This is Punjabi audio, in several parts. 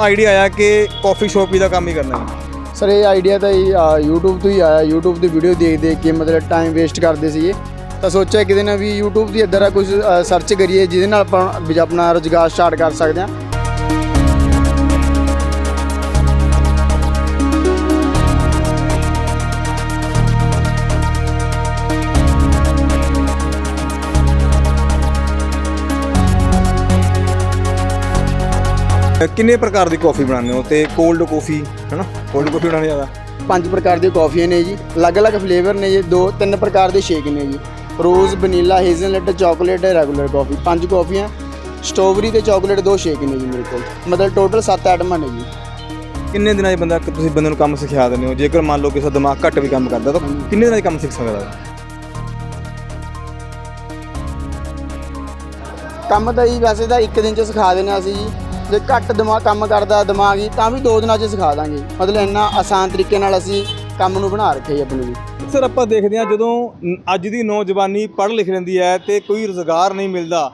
ਆਈਡੀਆ ਆਇਆ ਕਿ ਕਾਫੀ ਸ਼ਾਪ ਦਾ ਕੰਮ ਹੀ ਕਰਨਾ ਹੈ? ਸਰ ਇਹ ਆਈਡੀਆ ਤਾਂ ਇਹ ਆ, YouTube ਤੋਂ ਹੀ ਆਇਆ। YouTube ਦੀ ਵੀਡੀਓ ਦੇਖ ਦੇਖ ਕੇ ਮਤਲਬ ਟਾਈਮ ਵੇਸਟ ਕਰਦੇ ਸੀਗੇ। ਤਾਂ ਸੋਚਿਆ ਕਿਤੇ ਨਾ ਵੀ YouTube ਦੀ ਇੱਧਰ ਦਾ ਕੁਝ ਸਰਚ ਕਰੀਏ ਜਿਹਦੇ ਨਾਲ ਆਪਾਂ ਵੀ ਆਪਣਾ ਰੁਜ਼ਗਾਰ ਸਟਾਰਟ ਕਰ ਸਕਦੇ ਹਾਂ। ਕਿੰਨੇ ਪ੍ਰਕਾਰ ਦੀ ਕਾਫੀ ਬਣਾਉਂਦੇ ਹੋ? ਤੇ ਕੋਲਡ ਕਾਫੀ ਹੈਨਾ? ਕੋਲਡ ਕਾਫੀ ਬਣਾਉਣੀ ਜ਼ਿਆਦਾ? ਪੰਜ ਪ੍ਰਕਾਰ ਦੀਆਂ ਕਾਫੀਆਂ ਨੇ ਜੀ। ਅਲੱਗ-ਅਲੱਗ ਫਲੇਵਰ ਨੇ ਜੀ। ਦੋ ਤਿੰਨ ਪ੍ਰਕਾਰ ਦੇ ਸ਼ੇਕ ਨੇ ਜੀ। Rose vanilla hazelnut chocolate regular coffee ਪੰਜ ਕਾਫੀਆਂ ਸਟ੍ਰਾਬੇਰੀ ਤੇ ਚਾਕਲੇਟ ਦੋ ਸ਼ੇਕ ਨੇ ਜੀ ਮੇਰੇ ਕੋਲ। ਮਤਲਬ ਟੋਟਲ 7 ਆਈਟਮਾਂ ਨੇ ਜੀ। ਕਿੰਨੇ ਦਿਨਾਂ 'ਚ ਬੰਦਾ ਤੁਸੀਂ ਬੰਦੇ ਨੂੰ ਕੰਮ ਸਿਖਾ ਦਿੰਦੇ ਹੋ? ਜੇਕਰ ਮੰਨ ਲਓ ਕਿਸੇ ਦਾ ਦਿਮਾਗ ਘੱਟ ਵੀ ਕੰਮ ਕਰਦਾ ਤਾਂ ਕਿੰਨੇ ਦਿਨਾਂ 'ਚ ਕੰਮ ਸਿੱਖ ਸਕਦਾ ਕੰਮ ਤਾਂ ਜੀ ਵੈਸੇ ਤਾਂ ਇੱਕ ਦਿਨ ਚ ਸਿਖਾ ਦੇਣਾ ਅਸੀਂ ਜੀ। ਜੇ ਘੱਟ ਦਿਮਾਗ ਕੰਮ ਕਰਦਾ ਦਿਮਾਗ ਤਾਂ ਵੀ ਦੋ ਦਿਨਾਂ ਚ ਸਿਖਾ ਦਾਂਗੇ। ਮਤਲਬ ਇੰਨਾ ਆਸਾਨ ਤਰੀਕੇ ਨਾਲ ਅਸੀਂ ਕੰਮ ਨੂੰ ਬਣਾ ਰੱਖਿਆ ਜੀ ਆਪਣੇ ਲਈ। ਸਰ, ਆਪਾਂ ਦੇਖਦੇ ਹਾਂ ਜਦੋਂ ਅੱਜ ਦੀ ਨੌਜਵਾਨੀ ਪੜ੍ਹ ਲਿਖ ਲੈਂਦੀ ਹੈ ਤੇ ਕੋਈ ਰੁਜ਼ਗਾਰ ਨਹੀਂ ਮਿਲਦਾ,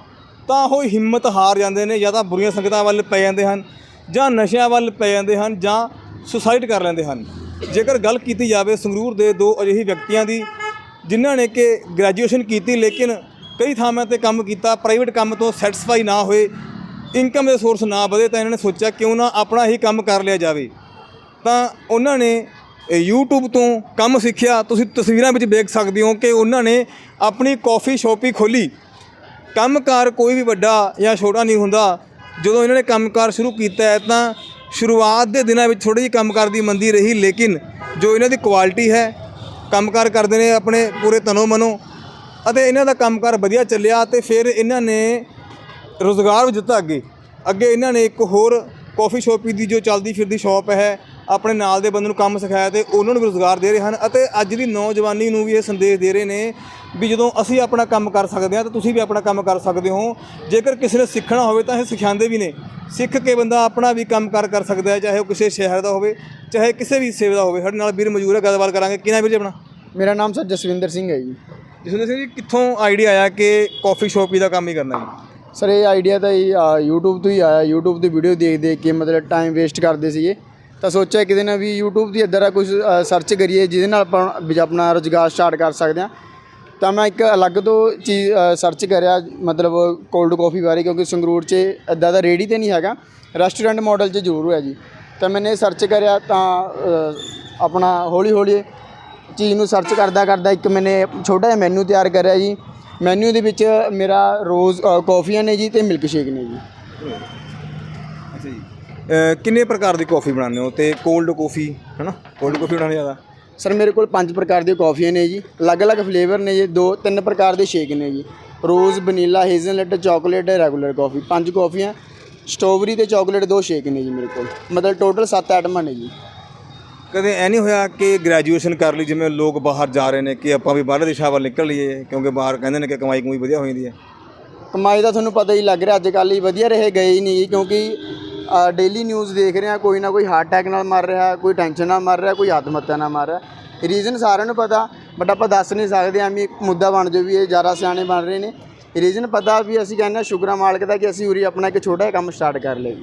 ਤਾਂ ਉਹ ਹਿੰਮਤ ਹਾਰ ਜਾਂਦੇ ਨੇ ਜਾਂ ਤਾਂ ਬੁਰੀਆਂ ਸੰਗਤਾਂ ਵੱਲ ਪੈ ਜਾਂਦੇ ਹਨ ਜਾਂ ਨਸ਼ਿਆਂ ਵੱਲ ਪੈ ਜਾਂਦੇ ਹਨ ਜਾਂ ਸੁਸਾਈਡ ਕਰ ਲੈਂਦੇ ਹਨ। ਜੇਕਰ ਗੱਲ ਕੀਤੀ ਜਾਵੇ ਸੰਗਰੂਰ ਦੇ ਦੋ ਅਜਿਹੇ ਵਿਅਕਤੀਆਂ ਦੀ, ਜਿਨ੍ਹਾਂ ਨੇ ਕਿ ਗ੍ਰੈਜੂਏਸ਼ਨ ਕੀਤੀ ਲੇਕਿਨ ਕਈ ਥਾਵਾਂ ਤੇ ਕੰਮ ਕੀਤਾ, ਪ੍ਰਾਈਵੇਟ ਕੰਮ ਤੋਂ ਸੈਟੀਸਫਾਈ ਨਾ ਹੋਏ ਇਨਕਮ ਦੇ ਸੋਰਸ ਨਾ ਵਧੇ ਤਾਂ ਇਹਨਾਂ ਨੇ ਸੋਚਿਆ ਕਿਉਂ ਨਾ ਆਪਣਾ ਹੀ ਕੰਮ ਕਰ ਲਿਆ ਜਾਵੇ। ਤਾਂ ਉਹਨਾਂ ਨੇ, ਇਹ YouTube ਤੋਂ ਕੰਮ ਸਿੱਖਿਆ। ਤੁਸੀਂ ਤਸਵੀਰਾਂ ਵਿੱਚ ਦੇਖ ਸਕਦੇ ਹੋ ਕਿ ਉਹਨਾਂ ਨੇ ਆਪਣੀ ਕਾਫੀ ਸ਼ਾਪ ਹੀ ਖੋਲੀ ਕੰਮਕਾਰ ਕੋਈ ਵੀ ਵੱਡਾ ਜਾਂ ਛੋਟਾ ਨਹੀਂ ਹੁੰਦਾ। ਜਦੋਂ ਇਹਨਾਂ ਨੇ ਕੰਮਕਾਰ ਸ਼ੁਰੂ ਕੀਤਾ ਹੈ ਤਾਂ ਸ਼ੁਰੂਆਤ ਦੇ ਦਿਨਾਂ ਵਿੱਚ ਥੋੜੀ ਜਿਹੀ ਕੰਮਕਾਰ ਦੀ ਮੰਦੀ ਰਹੀ, ਲੇਕਿਨ ਜੋ ਇਹਨਾਂ ਦੀ ਕੁਆਲਿਟੀ ਹੈ, ਕੰਮਕਾਰ ਕਰਦੇ ਨੇ ਆਪਣੇ ਪੂਰੇ ਤਨੋ ਮਨੋ ਅਤੇ ਇਹਨਾਂ ਦਾ ਕੰਮਕਾਰ ਵਧੀਆ ਚੱਲਿਆ ਤੇ ਫਿਰ ਇਹਨਾਂ ਨੇ ਰੋਜ਼ਗਾਰ ਵੀ ਦਿੱਤਾ ਅੱਗੇ। ਅੱਗੇ ਇਹਨਾਂ ਨੇ ਇੱਕ ਹੋਰ ਕਾਫੀ ਸ਼ਾਪ ਦੀ ਜੋ ਚੱਲਦੀ ਫਿਰਦੀ ਸ਼ਾਪ ਹੈ ਆਪਣੇ ਨਾਲ ਦੇ ਬੰਦੇ ਨੂੰ ਕੰਮ ਸਿਖਾਇਆ ਤੇ ਉਹਨਾਂ ਨੂੰ ਰੋਜ਼ਗਾਰ ਦੇ ਰਹੇ ਹਨ ਅਤੇ ਅੱਜ ਦੀ ਨੌਜਵਾਨੀ ਨੂੰ ਵੀ ਇਹ ਸੰਦੇਸ਼ ਦੇ ਰਹੇ ਨੇ ਵੀ ਜਦੋਂ ਅਸੀਂ ਆਪਣਾ ਕੰਮ ਕਰ ਸਕਦੇ ਹਾਂ ਤਾਂ ਤੁਸੀਂ ਵੀ ਆਪਣਾ ਕੰਮ ਕਰ ਸਕਦੇ ਹੋ। ਜੇਕਰ ਕਿਸੇ ਨੇ ਸਿੱਖਣਾ ਹੋਵੇ ਤਾਂ ਇਹ ਸਿਖਾਉਂਦੇ ਵੀ ਨੇ। ਸਿੱਖ ਕੇ ਬੰਦਾ ਆਪਣਾ ਵੀ ਕੰਮ ਕਰ ਕਰ ਸਕਦਾ ਹੈ ਚਾਹੇ ਉਹ ਕਿਸੇ ਸ਼ਹਿਰ ਦਾ ਹੋਵੇ ਚਾਹੇ ਕਿਸੇ ਵੀ ਸੇਵਾ ਦਾ ਹੋਵੇ। ਸਾਡੇ ਨਾਲ ਵੀਰ ਮੌਜੂਦ ਹੈ ਗੱਲਬਾਤ ਕਰਾਂਗੇ। ਕਿਹਨਾਂ ਵੀਰ ਜੀ ਆਪਣਾ? ਮੇਰਾ ਨਾਮ ਸਰ ਜਸਵਿੰਦਰ ਸਿੰਘ ਹੈ ਜੀ। ਜਸਵਿੰਦਰ ਸਿੰਘ ਜੀ ਕਿੱਥੋਂ ਆਈਡੀਆ ਆਇਆ ਕਿ ਕਾਫੀ ਸ਼ਾਪ ਦਾ ਕੰਮ ਹੀ ਕਰਨਾ ਜੀ? ਸਰ ਇਹ ਆਈਡੀਆ ਤਾਂ ਹੀ ਆ, YouTube ਤੋਂ ਹੀ ਆਇਆ। YouTube ਦੀ ਵੀਡੀਓ ਦੇਖ ਦੇਖ ਕੇ ਮਤਲਬ ਟਾਈਮ ਵੇਸਟ ਕਰਦੇ ਸੀਗੇ। ਤਾਂ ਸੋਚਿਆ ਕਿਤੇ ਨਾ ਵੀ YouTube ਦੀ ਇੱਦਾਂ ਦਾ ਕੁਝ ਸਰਚ ਕਰੀਏ ਜਿਹਦੇ ਨਾਲ ਆਪਾਂ ਵੀ ਆਪਣਾ ਰੁਜ਼ਗਾਰ ਸਟਾਰਟ ਕਰ ਸਕਦੇ ਹਾਂ। ਤਾਂ ਮੈਂ ਇੱਕ ਅਲੱਗ ਤੋਂ ਚੀਜ਼ ਸਰਚ ਕਰਿਆ ਮਤਲਬ ਕੋਲਡ ਕਾਫੀ ਬਾਰੇ ਕਿਉਂਕਿ ਸੰਗਰੂਰ 'ਚ ਇੱਦਾਂ ਦਾ ਰੇੜੀ ਤੇ ਨਹੀਂ ਹੈਗਾ। ਰੈਸਟੋਰੈਂਟ ਮਾਡਲ 'ਚ ਜ਼ਰੂਰ ਹੈ ਜੀ। ਤਾਂ ਮੈਨੇ ਸਰਚ ਕਰਿਆ ਤਾਂ ਅ, ਆਪਣਾ ਹੌਲੀ ਹੌਲੀ ਚੀਜ਼ ਨੂੰ ਸਰਚ ਕਰਦਾ ਕਰਦਾ ਇੱਕ ਮੈਨੇ ਛੋਟਾ ਜਿਹਾ ਮੈਨੂ ਤਿਆਰ ਕਰਿਆ ਜੀ। ਮੈਨੂ ਦੇ ਵਿੱਚ ਮੇਰਾ ਰੋਜ਼ ਕੌਫੀਆਂ ਨੇ ਜੀ ਤੇ ਮਿਲਕ ਸ਼ੇਕ ਨੇ ਜੀ। ਅੱਛਾ ਜੀ। ਕਿੰਨੇ ਪ੍ਰਕਾਰ ਦੀ ਕਾਫੀ ਬਣਾਉਂਦੇ ਹੋ? ਤੇ ਕੋਲਡ ਕਾਫੀ ਹੈਨਾ? ਕੋਲਡ ਕਾਫੀ ਬਣਾਉਣੀ ਜ਼ਿਆਦਾ? ਸਰ ਮੇਰੇ ਕੋਲ ਪੰਜ ਪ੍ਰਕਾਰ ਦੀਆਂ ਕੌਫੀਆਂ ਨੇ ਜੀ। ਅਲੱਗ-ਅਲੱਗ ਫਲੇਵਰ ਨੇ ਜੀ ਦੋ ਤਿੰਨ ਪ੍ਰਕਾਰ ਦੇ ਸ਼ੇਕ ਨੇ ਜੀ। Rose vanilla hazelnut chocolate regular coffee. ਪੰਜ ਕੌਫੀਆਂ ਸਟ੍ਰਾਬੇਰੀ ਤੇ ਚਾਕਲੇਟ ਦੋ ਸ਼ੇਕ ਨੇ ਜੀ ਮੇਰੇ ਕੋਲ। ਮਤਲਬ ਟੋਟਲ 7 ਆਈਟਮਾਂ ਨੇ ਜੀ। ਕਦੇ ਐ ਨਹੀਂ ਹੋਇਆ ਕਿ ਗ੍ਰੈਜੂਏਸ਼ਨ ਕਰ ਲਈ ਜਿਵੇਂ ਲੋਕ ਬਾਹਰ ਜਾ ਰਹੇ ਨੇ ਕਿ ਆਪਾਂ ਵੀ ਬਾਹਰ ਦੇਸ਼ਾਂ ਵੱਲ ਨਿਕਲ ਲਈਏ ਕਿਉਂਕਿ ਬਾਹਰ ਕਹਿੰਦੇ ਨੇ ਕਿ ਕਮਾਈ ਕਮਾਈ ਵਧੀਆ ਹੋ ਜਾਂਦੀ ਹੈ। ਕਮਾਈ ਦਾ ਤੁਹਾਨੂੰ ਪਤਾ ਹੀ ਲੱਗ ਰਿਹਾ ਅੱਜ ਕੱਲ੍ਹ ਹੀ ਵਧੀਆ ਰਹੇ ਗਏ ਹੀ ਨਹੀਂ ਕਿਉਂਕਿ ਡੇਲੀ ਨਿਊਜ਼ ਦੇਖ ਰਹੇ ਹਾਂ ਕੋਈ ਨਾ ਕੋਈ ਹਾਰਟ ਅਟੈਕ ਨਾਲ ਮਰ ਰਿਹਾ ਕੋਈ ਟੈਨਸ਼ਨ ਨਾਲ ਮਰ ਰਿਹਾ ਕੋਈ ਆਤਮ ਹੱਤਿਆ ਨਾਲ ਮਰ ਰਿਹਾ। ਰੀਜ਼ਨ ਸਾਰਿਆਂ ਨੂੰ ਪਤਾ ਬਟ ਆਪਾਂ ਦੱਸ ਨਹੀਂ ਸਕਦੇ ਐਵੇਂ ਇੱਕ ਮੁੱਦਾ ਬਣ ਜਾਓ ਵੀ ਇਹ ਜ਼ਿਆਦਾ ਸਿਆਣੇ ਬਣ ਰਹੇ ਨੇ। ਰੀਜ਼ਨ ਪਤਾ ਵੀ ਅਸੀਂ ਕਹਿੰਦੇ ਸ਼ੁਕਰਾਂ ਮਾਲਕ ਦਾ ਕਿ ਅਸੀਂ ਉਰੀ ਆਪਣਾ ਇੱਕ ਛੋਟਾ ਜਿਹਾ ਕੰਮ ਸਟਾਰਟ ਕਰ ਜੀ।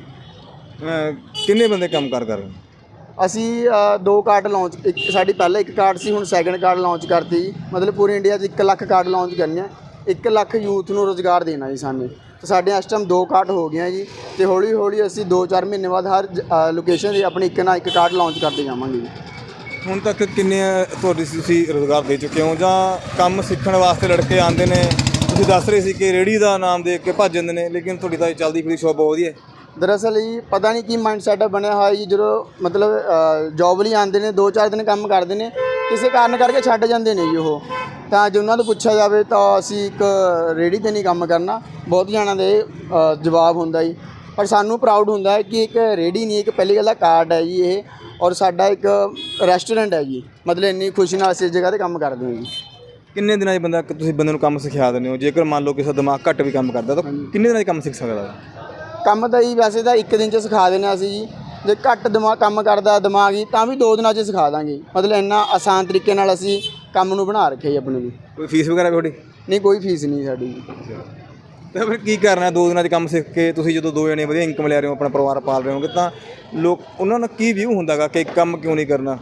ਅਹ ਕਿੰਨੇ ਬੰਦੇ ਕੰਮ ਕਰ ਕਰ ਰਹੇ ਅਸੀਂ ਦੋ ਕਾਰਡ ਲਾਂਚ ਇੱਕ ਸਾਡੀ ਪਹਿਲਾਂ ਇੱਕ ਕਾਰਡ ਸੀ, ਹੁਣ ਸੈਕੰਡ ਕਾਰਡ ਲਾਂਚ ਕਰਤੀ। ਜੀ ਮਤਲਬ ਪੂਰੀ ਇੰਡੀਆ 'ਚ 1 ਲੱਖ ਕਾਰਡ ਲਾਂਚ ਕਰਨੇ ਆ 1 ਲੱਖ ਯੂਥ ਨੂੰ ਰੋਜ਼ਗਾਰ ਦੇਣਾ ਜੀ ਸਾਨੂੰ। ਤੇ ਸਾਡੇ ਇਸ ਟਾਈਮ ਦੋ ਕਾਰਡ ਹੋ ਗਏ ਜੀ। ਤੇ ਹੌਲੀ ਹੌਲੀ ਅਸੀਂ 2-4 ਮਹੀਨੇ ਬਾਅਦ ਹਰ ਲੋਕੇਸ਼ਨ 'ਤੇ ਆਪਣੀ ਇੱਕ ਨਾ ਇੱਕ ਕਾਰਡ ਲਾਂਚ ਕਰਦੇ ਜਾਵਾਂਗੇ ਜੀ। ਹੁਣ ਤੱਕ ਕਿੰਨੇ ਤੁਹਾਡੀ ਤੁਸੀਂ ਰੋਜ਼ਗਾਰ ਦੇ ਚੁੱਕੇ ਹੋ? ਜਾਂ ਕੰਮ ਸਿੱਖਣ ਵਾਸਤੇ ਲੜਕੇ ਆਉਂਦੇ ਨੇ? ਤੁਸੀਂ ਦੱਸ ਰਹੇ ਸੀ ਕਿ ਰੇੜੀ ਦਾ ਨਾਮ ਦੇਖ ਕੇ ਭੱਜ ਜਾਂਦੇ ਨੇ, ਲੇਕਿਨ ਤੁਹਾਡੀ ਤਾਂ ਇਹ ਚੱਲਦੀ ਫਿਰਦੀ ਸ਼ੋਪ ਬਹੁਤ ਵਧੀਆ। ਹੈ ਦਰਅਸਲ ਜੀ ਪਤਾ ਨਹੀਂ ਕੀ ਮਾਈਂਡ ਸੈਟਅਪ ਬਣਿਆ ਹੋਇਆ ਜੀ ਜਦੋਂ ਮਤਲਬ ਜੌਬ ਲਈ ਆਉਂਦੇ ਨੇ 2-4 ਦਿਨ ਕੰਮ ਕਰਦੇ ਨੇ ਕਿਸੇ ਕਾਰਨ ਕਰਕੇ ਛੱਡ ਜਾਂਦੇ ਨੇ ਜੀ ਉਹ। ਤਾਂ ਜੇ ਉਹਨਾਂ ਤੋਂ ਪੁੱਛਿਆ ਜਾਵੇ ਤਾਂ ਅਸੀਂ ਇੱਕ ਰੇੜੀ ਤੇ ਨਹੀਂ ਕੰਮ ਕਰਨਾ ਬਹੁਤ ਜਣਾਂ ਦੇ ਜਵਾਬ ਹੁੰਦਾ ਜੀ। ਪਰ ਸਾਨੂੰ ਪ੍ਰਾਊਡ ਹੁੰਦਾ ਹੈ ਕਿ ਇੱਕ ਰੇੜੀ ਨਹੀਂ ਇੱਕ ਪਹਿਲੀ ਗੱਲ ਦਾ ਕਾਰਡ ਹੈ ਜੀ ਇਹ ਔਰ ਸਾਡਾ ਇੱਕ ਰੈਸਟੋਰੈਂਟ ਹੈ ਜੀ। ਮਤਲਬ ਇੰਨੀ ਖੁਸ਼ੀ ਨਾਲ ਅਸੀਂ ਇਸ ਜਗ੍ਹਾ ਤੇ ਕੰਮ ਕਰਦੇ ਹਾਂ ਜੀ। ਕਿੰਨੇ ਦਿਨਾਂ 'ਚ ਬੰਦਾ ਤੁਸੀਂ ਬੰਦੇ ਨੂੰ ਕੰਮ ਸਿਖਾ ਦਿੰਦੇ ਹੋ? ਜੇਕਰ ਮੰਨ ਲਓ ਕਿਸੇ ਦਾ ਦਿਮਾਗ ਘੱਟ ਵੀ ਕੰਮ ਕਰਦਾ ਤਾਂ ਕਿੰਨੇ ਦਿਨਾਂ 'ਚ ਕੰਮ ਸਿੱਖ ਸਕਦਾ? ਕੰਮ ਤਾਂ ਜੀ ਵੈਸੇ ਤਾਂ ਇੱਕ ਦਿਨ ਚ ਸਿਖਾ ਦੇਣਾ ਅਸੀਂ ਜੀ। ਜੇ ਘੱਟ ਦਿਮਾਗ ਕੰਮ ਕਰਦਾ ਦਿਮਾਗ ਹੀ ਤਾਂ ਵੀ ਦੋ ਦਿਨਾਂ ਚ ਸਿਖਾ ਦਾਂਗੇ। ਮਤਲਬ ਇੰਨਾ ਆਸਾਨ ਤਰੀਕੇ ਨਾਲ ਅਸੀਂ ਕੰਮ ਨੂੰ ਬਣਾ ਰੱਖਿਆ ਜੀ ਆਪਣੇ ਲਈ। ਕੋਈ ਫੀਸ ਵਗੈਰਾ ਵੀ ਤੁਹਾਡੀ? ਨਹੀਂ ਕੋਈ ਫੀਸ ਨਹੀਂ ਸਾਡੀ ਜੀ। ਤਾਂ ਫਿਰ ਕੀ ਕਰਨਾ ਦੋ ਦਿਨਾਂ 'ਚ ਕੰਮ ਸਿੱਖ ਕੇ ਤੁਸੀਂ ਜਦੋਂ ਦੋ ਜਣੇ ਵਧੀਆ ਇਨਕਮ ਲੈ ਰਹੇ ਹੋ ਆਪਣਾ ਪਰਿਵਾਰ ਪਾਲ ਰਹੇ ਹੋਗੇ ਤਾਂ ਲੋਕ ਉਹਨਾਂ ਦਾ ਕੀ ਵਿਊ ਹੁੰਦਾਗਾ ਕਿ ਕੰਮ ਕਿਉਂ ਨਹੀਂ ਕਰਨਾ?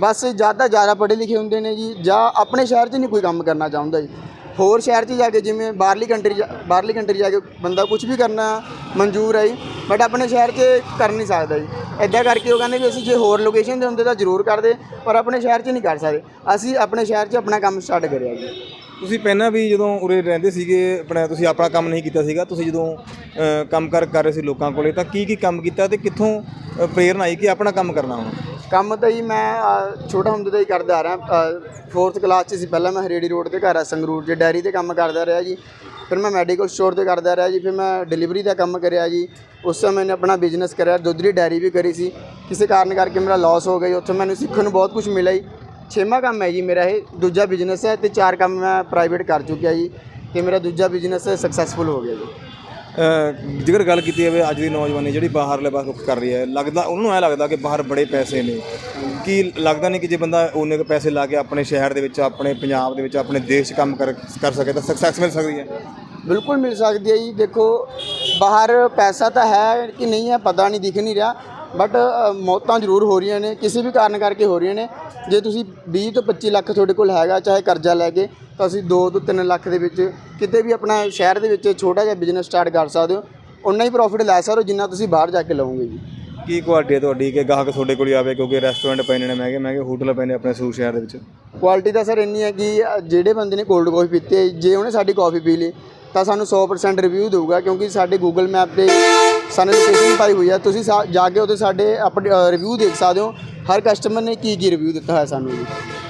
ਬਸ ਜ਼ਿਆਦਾ ਜ਼ਿਆਦਾ ਪੜ੍ਹੇ ਲਿਖੇ ਹੁੰਦੇ ਨੇ ਜੀ ਜਾਂ ਆਪਣੇ ਸ਼ਹਿਰ 'ਚ ਨਹੀਂ ਕੋਈ ਕੰਮ ਕਰਨਾ ਚਾਹੁੰਦਾ ਜੀ। ਹੋਰ ਸ਼ਹਿਰ 'ਚ ਜਾ ਕੇ ਜਿਵੇਂ ਬਾਹਰਲੀ ਕੰਟਰੀ ਬਾਹਰਲੀ ਕੰਟਰੀ ਜਾ ਕੇ ਬੰਦਾ ਕੁਝ ਵੀ ਕਰਨਾ ਮਨਜ਼ੂਰ ਹੈ ਜੀ। ਬਟ ਆਪਣੇ ਸ਼ਹਿਰ 'ਚ ਕਰ ਨਹੀਂ ਸਕਦਾ ਜੀ। ਇਦਾਂ ਕਰਕੇ ਉਹ ਕਹਿੰਦੇ ਵੀ ਅਸੀਂ ਜੇ ਹੋਰ ਲੋਕੇਸ਼ਨ ਤੇ ਹੁੰਦੇ ਤਾਂ ਜ਼ਰੂਰ ਕਰਦੇ ਪਰ ਆਪਣੇ ਸ਼ਹਿਰ 'ਚ ਨਹੀਂ ਕਰ ਸਕਦੇ। ਅਸੀਂ ਆਪਣੇ ਸ਼ਹਿਰ 'ਚ ਆਪਣਾ ਕੰਮ ਸਟਾਰਟ ਕਰਿਆ ਜੀ। ਤੁਸੀਂ ਪਹਿਲਾਂ ਵੀ ਜਦੋਂ ਉਰੇ ਰਹਿੰਦੇ ਸੀਗੇ ਆਪਣਾ ਤੁਸੀਂ ਆਪਣਾ ਕੰਮ ਨਹੀਂ ਕੀਤਾ ਸੀਗਾ ਤੁਸੀਂ ਜਦੋਂ ਕੰਮ ਕਰ ਕਰ ਰਹੇ ਸੀ ਲੋਕਾਂ ਕੋਲੇ ਤਾਂ ਕੀ ਕੀ ਕੰਮ ਕੀਤਾ ਤੇ ਕਿੱਥੋਂ ਅ, ਪ੍ਰੇਰਨਾ ਆਈ ਕਿ ਆਪਣਾ ਕੰਮ ਕਰਨਾ ਹੁਣ? ਕੰਮ ਤਾਂ ਜੀ ਮੈਂ ਅ, ਛੋਟਾ ਹੁੰਦੇ ਤੋਂ ਹੀ ਕਰਦਾ ਆ ਰਿਹਾ। 4th ਕਲਾਸ 'ਚ ਸੀ ਪਹਿਲਾਂ ਮੈਂ ਹਰੇੜੀ ਰੋਡ ਤੇ ਘਰ ਆ ਸੰਗਰੂਰ 'ਚ ਡੈਰੀ ਤੇ ਕੰਮ ਕਰਦਾ ਰਿਹਾ ਜੀ। ਫਿਰ ਮੈਂ ਮੈਡੀਕਲ ਸਟੋਰ ਤੇ ਕਰਦਾ ਰਿਹਾ ਜੀ ਫਿਰ ਮੈਂ ਡਿਲੀਵਰੀ ਦਾ ਕੰਮ ਕਰਿਆ ਜੀ। ਉਸ ਸਮੇਂ ਮੈਨੇ ਆਪਣਾ ਬਿਜ਼ਨਸ ਕਰਿਆ ਦੁੱਧ ਦੀ ਡੈਰੀ ਵੀ ਕਰੀ ਸੀ। ਕਿਸੇ ਕਾਰਨ ਕਰਕੇ ਮੇਰਾ ਲਾਸ ਹੋ ਗਿਆ ਜੀ ਉੱਥੇ ਮੈਨੂੰ ਸਿੱਖਣ ਨੂੰ ਬਹੁਤ ਕੁਝ ਮਿਲਿਆ ਜੀ। ਛੇਵਾਂ ਕੰਮ ਹੈ ਜੀ ਮੇਰਾ ਇਹ ਦੂਜਾ ਬਿਜ਼ਨਸ ਹੈ ਤੇ ਚਾਰ ਕੰਮ ਮੈਂ ਪ੍ਰਾਈਵੇਟ ਕਰ ਚੁੱਕਿਆ ਜੀ ਤੇ ਮੇਰਾ ਦੂਜਾ ਬਿਜ਼ਨਸ ਸਕਸੈਸਫੁਲ ਹੋ ਗਿਆ ਜੀ। ਜੇਕਰ ਗੱਲ ਕੀਤੀ ਜਾਵੇ, ਅੱਜ ਦੀ ਨੌਜਵਾਨੀ ਜਿਹੜੀ ਬਾਹਰਲੇ ਪਾਸੇ ਰੁਖ ਕਰ ਰਹੀ ਹੈ, ਲੱਗਦਾ ਉਹਨਾਂ ਨੂੰ ਐ ਲੱਗਦਾ ਕਿ ਬਾਹਰ ਬੜੇ ਪੈਸੇ ਨੇ। ਕੀ ਲੱਗਦਾ ਨਹੀਂ ਕਿ ਜੇ ਬੰਦਾ ਉਹਨੇ ਕੁ ਪੈਸੇ ਲਾ ਕੇ ਆਪਣੇ ਸ਼ਹਿਰ ਦੇ ਵਿੱਚ, ਆਪਣੇ ਪੰਜਾਬ ਦੇ ਵਿੱਚ, ਆਪਣੇ ਦੇਸ਼ 'ਚ ਕੰਮ ਕਰ ਕਰ ਸਕੇ, ਤਾਂ ਸਕਸੈਸ ਮਿਲ ਸਕਦੀ ਹੈ? ਬਿਲਕੁਲ ਮਿਲ ਸਕਦੀ ਹੈ ਜੀ। ਦੇਖੋ, ਬਾਹਰ ਪੈਸਾ ਤਾਂ ਹੈ ਕਿ ਨਹੀਂ ਹੈ, ਪਤਾ ਨਹੀਂ, ਦਿਖ ਨਹੀਂ ਰਿਹਾ। ਬਟ ਮੌਤਾਂ ਜ਼ਰੂਰ ਹੋ ਰਹੀਆਂ ਨੇ ਕਿਸੇ ਵੀ ਕਾਰਨ ਕਰਕੇ ਹੋ ਰਹੀਆਂ ਨੇ। ਜੇ ਤੁਸੀਂ 20 ਤੋਂ 25 ਲੱਖ ਤੁਹਾਡੇ ਕੋਲ ਹੈਗਾ ਚਾਹੇ ਕਰਜ਼ਾ ਲੈ ਕੇ ਤਾਂ ਅਸੀਂ 2 ਤੋਂ 3 ਲੱਖ ਦੇ ਵਿੱਚ ਕਿਤੇ ਵੀ ਆਪਣਾ ਸ਼ਹਿਰ ਦੇ ਵਿੱਚ ਛੋਟਾ ਜਿਹਾ ਬਿਜ਼ਨਸ ਸਟਾਰਟ ਕਰ ਸਕਦੇ ਹੋ। ਉਨਾ ਹੀ ਪ੍ਰੋਫਿਟ ਲੈ ਸਕਦੇ ਹੋ ਜਿੰਨਾ ਤੁਸੀਂ ਬਾਹਰ ਜਾ ਕੇ ਲਓਗੇ ਜੀ। ਕੀ ਕੁਆਲਿਟੀ ਹੈ ਤੁਹਾਡੀ? ਕਿ ਗਾਹਕ ਤੁਹਾਡੇ ਕੋਲ ਆਵੇ ਕਿਉਂਕਿ ਰੈਸਟੋਰੈਂਟ ਪੈਣੇ ਨੇ ਮਹਿੰਗੇ ਮਹਿੰਗੇ ਹੋਟਲ ਪੈਣੇ ਆਪਣੇ ਸੂਰ ਸ਼ਹਿਰ ਦੇ ਵਿੱਚ। ਕੁਆਲਿਟੀ ਤਾਂ ਸਰ ਇੰਨੀ ਹੈ ਕਿ ਜਿਹੜੇ ਬੰਦੇ ਨੇ ਕੋਲਡ ਕਾਫੀ ਪੀਤੀ ਜੇ ਉਹਨੇ ਸਾਡੀ ਕਾਫੀ ਪੀ ਲਈ ਤਾਂ ਸਾਨੂੰ 100% ਰਿਵਿਊ ਦੇਊਗਾ ਕਿਉਂਕਿ ਸਾਡੇ ਗੂਗਲ ਮੈਪ ਤੇ ਸਾਨੂੰ ਲੋਕੇਸ਼ਨ ਪਾਈ ਹੋਈ ਹੈ। ਤੁਸੀਂ ਸਾ- ਜਾ ਕੇ ਉਹਦੇ ਸਾਡੇ ਆਪਣੇ ਰਿਵਿਊ ਦੇਖ ਸਕਦੇ ਹੋ। ਹਰ ਕਸਟਮਰ ਨੇ ਕੀ ਕੀ ਰਿਵਿਊ ਦਿੱਤਾ ਹੋਇਆ ਸਾਨੂੰ ਜੀ।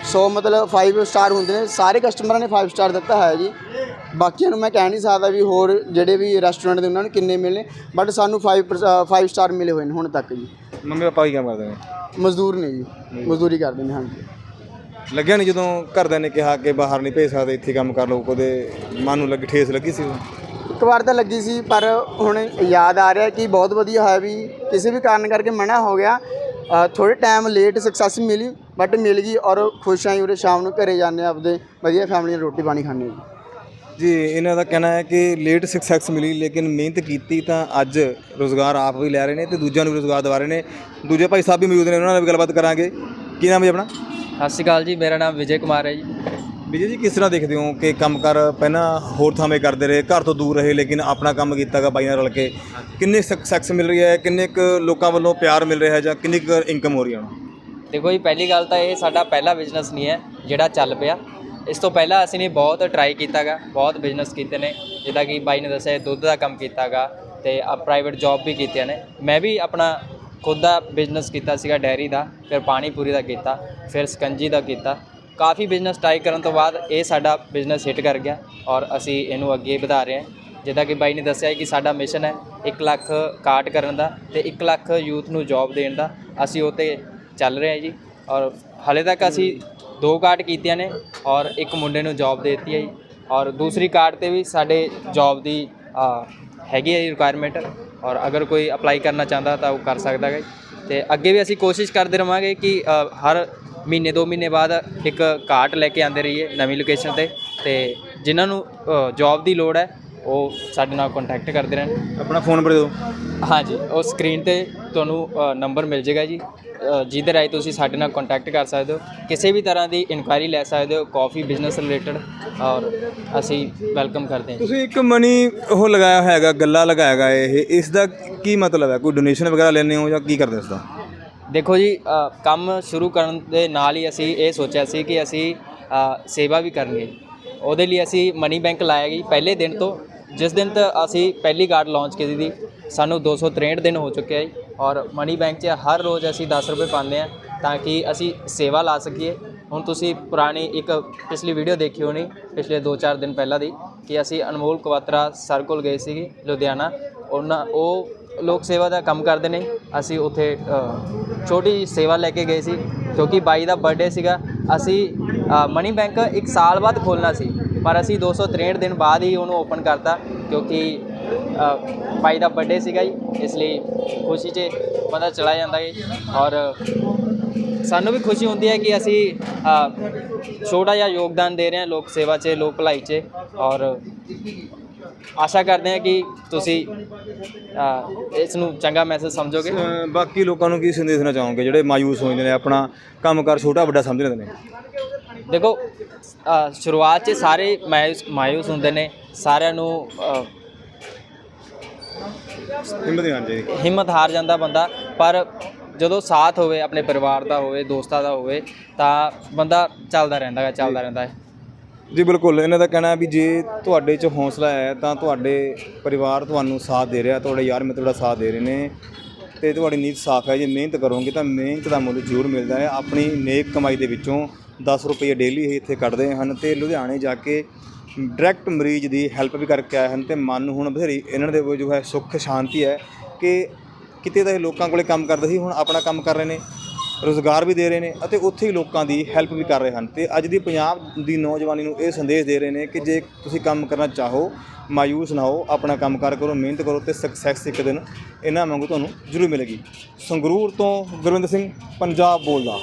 100 ਮਤਲਬ 5 ਸਟਾਰ ਹੁੰਦੇ ਨੇ। ਸਾਰੇ ਕਸਟਮਰਾਂ ਨੇ 5 ਸਟਾਰ ਦਿੱਤਾ ਹੈ ਜੀ। ਬਾਕੀਆਂ ਨੂੰ ਮੈਂ ਕਹਿ ਨਹੀਂ ਸਕਦਾ ਵੀ ਹੋਰ ਜਿਹੜੇ ਵੀ ਰੈਸਟੋਰੈਂਟ ਦੇ ਉਹਨਾਂ ਨੂੰ ਕਿੰਨੇ ਮਿਲੇ ਬਟ ਸਾਨੂੰ 5 5 ਸਟਾਰ ਮਿਲੇ ਹੋਏ ਨੇ ਹੁਣ ਤੱਕ ਜੀ। ਮੰਮੀ ਪਾਪਾ ਕੀ ਕੰਮ ਕਰਦੇ ਨੇ? ਮਜ਼ਦੂਰ ਨੇ ਜੀ। ਮਜ਼ਦੂਰੀ ਕਰਦੇ ਨੇ ਹਾਂਜੀ। ਲੱਗਿਆ ਨਹੀਂ ਜਦੋਂ ਘਰਦਿਆਂ ਨੇ ਕਿਹਾ ਕਿ ਬਾਹਰ ਨਹੀਂ ਭੇਜ ਸਕਦੇ ਇੱਥੇ ਕੰਮ ਕਰ ਲਓ। ਕਦੇ ਮਨ ਨੂੰ ਲੱਗੀ ਠੇਸ ਲੱਗੀ ਸੀ ਉਦੋਂ? ਇੱਕ ਵਾਰ ਤਾਂ ਲੱਗੀ ਸੀ ਪਰ ਹੁਣ ਯਾਦ ਆ ਰਿਹਾ ਕਿ ਬਹੁਤ ਵਧੀਆ ਹੋਇਆ ਵੀ ਕਿਸੇ ਵੀ ਕਾਰਨ ਕਰਕੇ ਮਨਾ ਹੋ ਗਿਆ। ਥੋੜੇ ਟਾਈਮ ਲੇਟ ਸਕਸੈਸ ਮਿਲੀ ਬਟ ਮਿਲ ਗਈ ਔਰ ਖੁਸ਼ ਆਂ ਉਰੇ ਸ਼ਾਮ ਨੂੰ ਘਰੇ ਜਾਂਦੇ ਹਾਂ ਆਪਦੇ ਵਧੀਆ ਫੈਮਿਲੀ ਨਾਲ ਰੋਟੀ ਪਾਣੀ ਖਾਂਦੇ ਹਾਂ। ਜੀ ਇਹਨਾਂ ਦਾ ਕਹਿਣਾ ਹੈ ਕਿ ਲੇਟ ਸਕਸੈਸ ਮਿਲੀ ਲੇਕਿਨ ਮਿਹਨਤ ਕੀਤੀ ਤਾਂ ਅੱਜ ਰੋਜ਼ਗਾਰ ਆਪ ਵੀ ਲੈ ਰਹੇ ਨੇ ਤੇ ਦੂਜਿਆਂ ਨੂੰ ਵੀ ਰੋਜ਼ਗਾਰ ਦਿਵਾ ਰਹੇ ਨੇ। ਦੂਜੇ ਭਾਈ ਸਾਹਿਬ ਵੀ ਮੌਜੂਦ ਨੇ ਉਹਨਾਂ ਨਾਲ ਵੀ ਗੱਲਬਾਤ ਕਰਾਂਗੇ। ਕੀ ਨਾਮ ਹੈ ਜੀ ਆਪਣਾ? ਸਤਿ ਸ਼੍ਰੀ ਅਕਾਲ ਜੀ ਮੇਰਾ ਨਾਮ ਵਿਜੇ ਕੁਮਾਰ ਹੈ ਜੀ। ਵਿਜੇ ਜੀ, ਕਿਸ ਤਰ੍ਹਾਂ ਦੇਖਦੇ ਹੋ ਕਿ ਕੰਮ ਕਰ ਪਹਿਲਾਂ ਹੋਰ ਥਾਵੇਂ ਕਰਦੇ ਰਹੇ, ਘਰ ਤੋਂ ਦੂਰ ਰਹੇ, ਲੇਕਿਨ ਆਪਣਾ ਕੰਮ ਕੀਤਾਗਾ ਬਾਈ ਨਾਲ ਰਲ ਕੇ? ਕਿੰਨੇ ਸਕਸੈਸ ਮਿਲ ਰਹੀ ਹੈ, ਕਿੰਨੇ ਕੁ ਲੋਕਾਂ ਵੱਲੋਂ ਪਿਆਰ ਮਿਲ ਰਿਹਾ ਹੈ ਜਾਂ ਕਿੰਨੀ ਕੁ ਇਨਕਮ ਹੋ ਰਹੀ ਹੈ ਦੇਖੋ ਜੀ, ਪਹਿਲੀ ਗੱਲ ਤਾਂ ਇਹ ਸਾਡਾ ਪਹਿਲਾ ਬਿਜ਼ਨਸ ਨਹੀਂ ਹੈ, ਜਿਹੜਾ ਚੱਲ ਪਿਆ। ਇਸ ਤੋਂ ਪਹਿਲਾਂ ਅਸੀਂ ਨੇ ਬਹੁਤ ਟਰਾਈ ਕੀਤਾਗਾ ਬਹੁਤ ਬਿਜ਼ਨਸ ਕੀਤੇ ਨੇ। ਜਿੱਦਾਂ ਕਿ ਬਾਈ ਨੇ ਦੱਸਿਆ, ਦੁੱਧ ਦਾ ਕੰਮ ਕੀਤਾਗਾ ਤੇ ਆ ਪ੍ਰਾਈਵੇਟ ਜੌਬ ਵੀ ਕੀਤੀਆਂ ਨੇ। ਮੈਂ ਵੀ ਆਪਣਾ ਖੁਦ ਦਾ ਬਿਜ਼ਨਸ ਕੀਤਾ ਸੀਗਾ ਡੈਰੀ ਦਾ, ਫਿਰ ਪਾਣੀ ਪੂਰੀ ਦਾ ਕੀਤਾ, ਫਿਰ ਸਕੰਜੀ ਦਾ ਕੀਤਾ। ਕਾਫੀ ਬਿਜ਼ਨਸ ਟਰਾਈ ਕਰਨ ਤੋਂ ਬਾਅਦ ਇਹ ਸਾਡਾ ਬਿਜ਼ਨਸ ਹਿੱਟ ਕਰ ਗਿਆ ਔਰ ਅਸੀਂ ਇਹਨੂੰ ਅੱਗੇ ਵਧਾ ਰਹੇ ਹਾਂ। ਜਿੱਦਾਂ ਕਿ ਬਾਈ ਨੇ ਦੱਸਿਆ ਕਿ ਸਾਡਾ ਮਿਸ਼ਨ ਹੈ 1 ਲੱਖ ਕਾਟ ਕਰਨ ਦਾ ਤੇ 1 ਲੱਖ ਯੂਥ ਨੂੰ ਜੌਬ ਦੇਣ ਦਾ। ਅਸੀਂ ਉਹ 'ਤੇ ਚੱਲ ਰਹੇ ਹਾਂ ਜੀ ਔਰ ਹਾਲੇ ਤੱਕ ਅਸੀਂ ਦੋ ਕਾਟ ਕੀਤੀਆਂ ਨੇ ਔਰ ਇੱਕ ਮੁੰਡੇ ਨੂੰ ਜੌਬ ਦੇ ਦਿੱਤੀ ਹੈ ਜੀ। ਔਰ ਦੂਸਰੀ ਕਾਟ ਤੇ ਵੀ ਸਾਡੇ ਜੌਬ ਦੀ ਹੈਗੀ ਹੈ ਰਿਕੁਆਇਰਮੈਂਟ ਔਰ ਅਗਰ ਕੋਈ ਅਪਲਾਈ ਕਰਨਾ ਚਾਹੁੰਦਾ ਤਾਂ ਉਹ ਕਰ ਸਕਦਾ ਹੈ ਤੇ ਅੱਗੇ ਵੀ ਅਸੀਂ ਕੋਸ਼ਿਸ਼ ਕਰਦੇ ਰਵਾਂਗੇ ਕਿ ਹਰ ਮਹੀਨੇ ਦੋ ਮਹੀਨੇ ਬਾਅਦ ਇੱਕ ਕਾਟ ਲੈ ਕੇ ਆਉਂਦੇ ਰਹੀਏ ਨਵੀਂ ਲੋਕੇਸ਼ਨ ਤੇ ਤੇ ਜਿਨ੍ਹਾਂ ਨੂੰ ਜੌਬ ਦੀ ਲੋੜ ਹੈ ਉਹ ਸਾਡੇ ਨਾਲ ਕੰਟੈਕਟ ਕਰਦੇ ਰਹਿਣ। ਆਪਣਾ ਫੋਨ ਨੰਬਰ ਦਿਓ। ਹਾਂਜੀ ਉਹ ਸਕਰੀਨ ਤੇ ਤੁਹਾਨੂੰ ਨੰਬਰ ਮਿਲ ਜਾਏਗਾ ਜੀ। ਜਿਹਦੇ ਰਾਹੀਂ ਤੁਸੀਂ ਸਾਡੇ ਨਾਲ ਕੰਟੈਕਟ ਕਰ ਸਕਦੇ ਹੋ। ਕਿਸੇ ਵੀ ਤਰ੍ਹਾਂ ਦੀ ਇਨਕੁਆਇਰੀ ਲੈ ਸਕਦੇ ਹੋ ਕਾਫੀ ਬਿਜ਼ਨਸ ਰਿਲੇਟਡ ਔਰ ਅਸੀਂ ਵੈਲਕਮ ਕਰਦੇ ਹਾਂ ਤੁਸੀਂ ਇੱਕ ਮਨੀ ਉਹ ਲਗਾਇਆ ਹੋਇਆ ਹੈਗਾ ਗੱਲਾ ਲਗਾਇਆ ਹੈਗਾ ਇਹ। ਇਸ ਦਾ ਕੀ ਮਤਲਬ ਹੈ? ਕੋਈ ਡੋਨੇਸ਼ਨ ਵਗੈਰਾ ਲੈਣੇ ਹੋ ਜਾਂ ਕੀ ਕਰਦੇ ਇਸ ਦਾ? ਦੇਖੋ ਜੀ ਕੰਮ ਸ਼ੁਰੂ ਕਰਨ ਦੇ ਨਾਲ ਹੀ ਅਸੀਂ ਇਹ ਸੋਚਿਆ ਸੀ ਕਿ ਅਸੀਂ ਸੇਵਾ ਵੀ ਕਰਨੀ ਉਹਦੇ ਲਈ ਅਸੀਂ ਮਨੀ ਬੈਂਕ ਲਾਇਆ ਜੀ ਪਹਿਲੇ ਦਿਨ ਤੋਂ। ਜਿਸ ਦਿਨ ਤੋਂ ਅਸੀਂ ਪਹਿਲੀ ਕਾਰਡ ਲਾਂਚ ਕੀਤੀ ਸੀ, ਸਾਨੂੰ 263 ਦਿਨ ਹੋ ਚੁੱਕੇ ਆ ਜੀ। ਔਰ ਮਨੀ ਬੈਂਕ 'ਚ ਹਰ ਰੋਜ਼ ਅਸੀਂ 10 ਰੁਪਏ ਪਾਉਂਦੇ ਆ ਤਾਂ ਕਿ ਅਸੀਂ ਸੇਵਾ ਲਾ ਸਕੀਏ। ਹੁਣ ਤੁਸੀਂ ਪੁਰਾਣੀ ਇੱਕ ਪਿਛਲੀ ਵੀਡੀਓ ਦੇਖੀ ਹੋਣੀ, ਪਿਛਲੇ 2-4 ਦਿਨ ਪਹਿਲਾਂ ਦੀ, ਕਿ ਅਸੀਂ ਅਨਮੋਲ ਕਵਾਤਰਾ ਸਰ ਕੋਲ ਗਏ ਸੀਗੇ, ਲੁਧਿਆਣਾ। ਉਹਨਾਂ, ਉਹ ਲੋਕ ਸੇਵਾ ਦਾ ਕੰਮ ਕਰਦੇ ਨੇ। ਅਸੀਂ ਉੱਥੇ ਛੋਟੀ ਜਿਹੀ ਸੇਵਾ ਲੈ ਕੇ ਗਏ ਸੀ, ਕਿਉਂਕਿ ਬਾਈ ਦਾ ਬਰਥਡੇ ਸੀਗਾ। ਅਸੀਂ ਮਨੀ ਬੈਂਕ ਇੱਕ ਸਾਲ ਬਾਅਦ ਖੋਲਣਾ ਸੀ, ਪਰ ਅਸੀਂ 263 ਦਿਨ ਬਾਅਦ ਹੀ ਉਹਨੂੰ ਓਪਨ ਕਰਤਾ, ਕਿਉਂਕਿ ਬਾਈ ਦਾ ਬਰਥਡੇ ਸੀਗਾ ਜੀ, ਇਸ ਲਈ ਖੁਸ਼ੀ 'ਚ ਪਤਾ ਚਲਾ ਜਾਂਦਾ ਹੈ ਔਰ ਸਾਨੂੰ ਵੀ ਖੁਸ਼ੀ ਹੁੰਦੀ ਹੈ ਕਿ ਅਸੀਂ ਛੋਟਾ ਜਿਹਾ ਯੋਗਦਾਨ ਦੇ ਰਹੇ ਹਾਂ ਲੋਕ ਸੇਵਾ 'ਚ, ਲੋਕ ਭਲਾਈ 'ਚ। ਔਰ ਆਸ਼ਾ ਕਰਦੇ ਹਾਂ ਕਿ ਤੁਸੀਂ ਅ, ਇਸ ਨੂੰ ਚੰਗਾ ਮੈਸੇਜ ਸਮਝੋਗੇ। ਬਾਕੀ ਲੋਕਾਂ ਨੂੰ ਕੀ ਸੰਦੇਸ਼ ਦੇਣਾ ਚਾਹੋਗੇ? ਜਿਹੜੇ ਮਾਯੂਸ ਹੋ ਜਾਂਦੇ ਨੇ ਆਪਣਾ ਕੰਮਕਾਰ ਛੋਟਾ ਵੱਡਾ ਸਮਝ ਲੈਂਦੇ ਨੇ ਦੇਖੋ ਅ, ਸ਼ੁਰੂਆਤ 'ਚ ਸਾਰੇ ਮਾਯੂਸ ਮਾਯੂਸ ਹੁੰਦੇ ਨੇ ਸਾਰਿਆਂ ਨੂੰ ਅ, ਹਿੰਮਤ ਨਹੀਂ ਚਾਹੀਦੀ। ਹਿੰਮਤ ਹਾਰ ਜਾਂਦਾ ਬੰਦਾ ਪਰ ਜਦੋਂ ਸਾਥ ਹੋਵੇ ਆਪਣੇ ਪਰਿਵਾਰ ਦਾ ਹੋਵੇ ਦੋਸਤਾਂ ਦਾ ਹੋਵੇ ਤਾਂ ਬੰਦਾ ਚੱਲਦਾ ਰਹਿੰਦਾ ਹੈ ਚੱਲਦਾ ਰਹਿੰਦਾ ਹੈ। ਜੀ, ਬਿਲਕੁਲ। ਇਹਨਾਂ ਦਾ ਕਹਿਣਾ ਹੈ ਵੀ ਜੇ ਤੁਹਾਡੇ 'ਚ ਹੌਸਲਾ ਹੈ, ਤਾਂ ਤੁਹਾਡੇ ਪਰਿਵਾਰ ਤੁਹਾਨੂੰ ਸਾਥ ਦੇ ਰਿਹਾ, ਤੁਹਾਡੇ ਯਾਰ ਮਿੱਤਰ ਦਾ ਸਾਥ ਦੇ ਰਹੇ ਨੇ ਤੇ ਤੁਹਾਡੀ ਨੀਤ ਸਾਫ਼ ਹੈ। ਜੇ ਮਿਹਨਤ ਕਰੋਗੇ ਤਾਂ ਮਿਹਨਤ ਦਾ ਮੁੱਲ ਜ਼ਰੂਰ ਮਿਲਦਾ ਹੈ। ਆਪਣੀ ਨੇਕ ਕਮਾਈ ਦੇ ਵਿੱਚੋਂ 10 ਰੁਪਏ ਡੇਲੀ ਇਹ ਇੱਥੇ ਕੱਢਦੇ ਹਨ ਤੇ ਲੁਧਿਆਣੇ ਜਾ ਕੇ ਡਾਇਰੈਕਟ ਮਰੀਜ਼ ਦੀ ਹੈਲਪ ਵੀ ਕਰਕੇ ਆਏ ਹਨ ਤੇ ਮਨ ਨੂੰ ਹੁਣ ਬਥੇਰੀ ਇਹਨਾਂ ਦੇ ਜੋ ਹੈ ਸੁੱਖ, ਸ਼ਾਂਤੀ ਹੈ ਕਿ ਕਿਤੇ ਤਾਂ ਇਹ ਲੋਕਾਂ ਕੋਲੇ ਕੰਮ ਕਰਦੇ ਸੀ, ਹੁਣ ਆਪਣਾ ਕੰਮ ਕਰ ਰਹੇ ਨੇ। ਰੋਜ਼ਗਾਰ ਵੀ ਦੇ ਰਹੇ ਨੇ ਅਤੇ ਉੱਥੇ ਹੀ ਲੋਕਾਂ ਦੀ ਹੈਲਪ ਵੀ ਕਰ ਰਹੇ ਹਨ। ਤੇ ਅੱਜ ਦੀ ਪੰਜਾਬ ਦੀ ਨੌਜਵਾਨੀ ਨੂੰ ਇਹ ਸੰਦੇਸ਼ ਦੇ ਰਹੇ ਨੇ ਕਿ ਜੇ ਤੁਸੀਂ ਕੰਮ ਕਰਨਾ ਚਾਹੋ, ਮਾਯੂਸ ਨਾ ਹੋ, ਆਪਣਾ ਕੰਮ ਕਾਰ ਕਰੋ, ਮਿਹਨਤ ਕਰੋ ਤੇ ਸਕਸੈਸ ਇੱਕ ਦਿਨ ਇਹਨਾਂ ਵਾਂਗੂ ਤੁਹਾਨੂੰ ਜ਼ਰੂਰ ਮਿਲੇਗੀ। ਸੰਗਰੂਰ ਤੋਂ ਗੁਰਵਿੰਦਰ ਸਿੰਘ, ਪੰਜਾਬ ਬੋਲਦਾ।